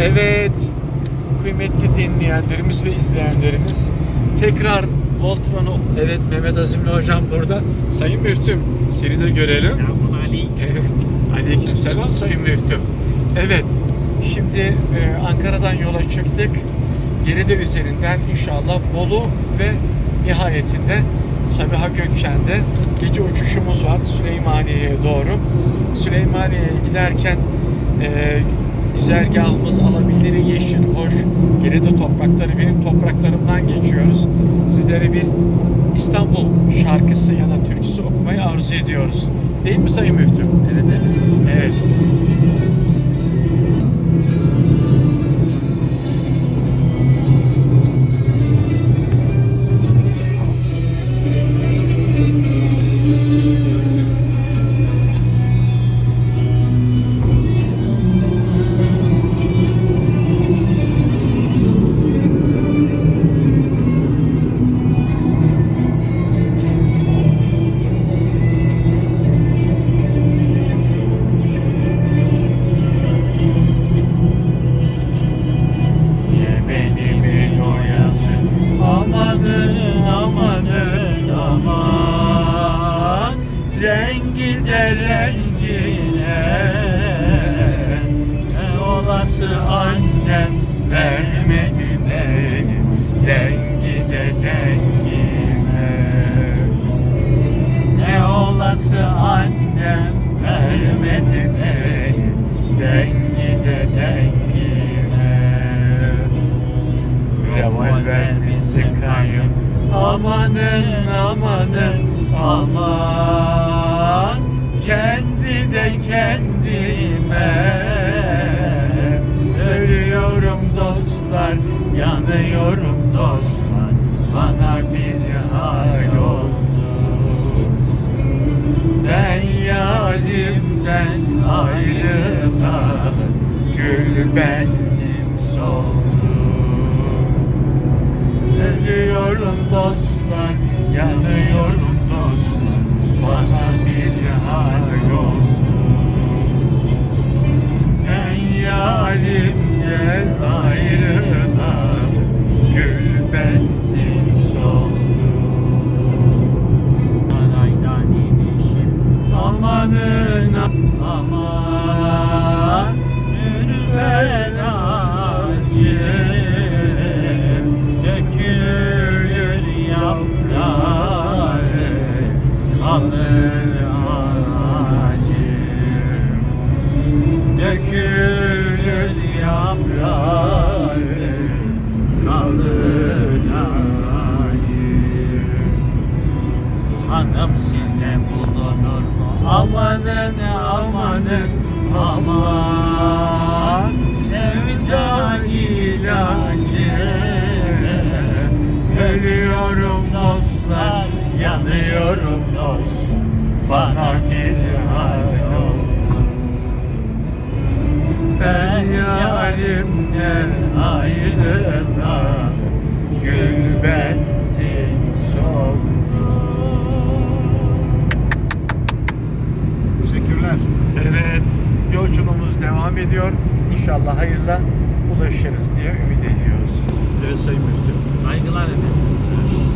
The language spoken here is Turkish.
Evet, kıymetli dinleyenlerimiz ve izleyenlerimiz tekrar Voltron'u, evet Mehmet Azimli Hocam burada. Sayın Müftüm, seni de görelim. Evet, aleyküm selam Sayın Müftüm. Evet, şimdi e, Ankara'dan yola çıktık. Geride üzerinden inşallah Bolu ve nihayetinde Sabiha Gökçen'de gece uçuşumuz var Süleymaniye'ye doğru. Süleymaniye'ye giderken e, güzergahımız alabildiğine yeşil, hoş, geride toprakları benim topraklarımdan geçiyoruz. Sizlere bir İstanbul şarkısı ya da türküsü okumayı arzu ediyoruz. Değil mi Sayın Müftüm? Evet, evet. Evet. Amanın amanın aman. Rengi de rengine. Ne olası annem vermedi beni Dengi de dengine Ne olası annem vermedi beni Dengi de dengine Revolver bir sıkayım Amanın amanın aman. Kendi de kendime. Ölüyorum dostlar Yanıyorum dostlar. Bana bir hal oldu. Ben yarimden ayrılan Gül benzin soldu dostlar. Yanıyorum dostlar. Bana bir hal oldu Ben yarimden ayrılan Gül benzin soldu Anaydan inişim. Amanın aman. Ürver Kalır ağacım Dökülür yaprağı Kalır ağacım Hanım sizde bulunur mu? Amanın amanın aman Yanıyorum dostlar Bana bir hal oldu Ben yarimden ayrılan Gül benzin Teşekkürler. Evet, yolculuğumuz devam ediyor. İnşallah hayırla ulaşırız diye ümit ediyoruz. Evet Sayın Müftü. Saygılar efendim.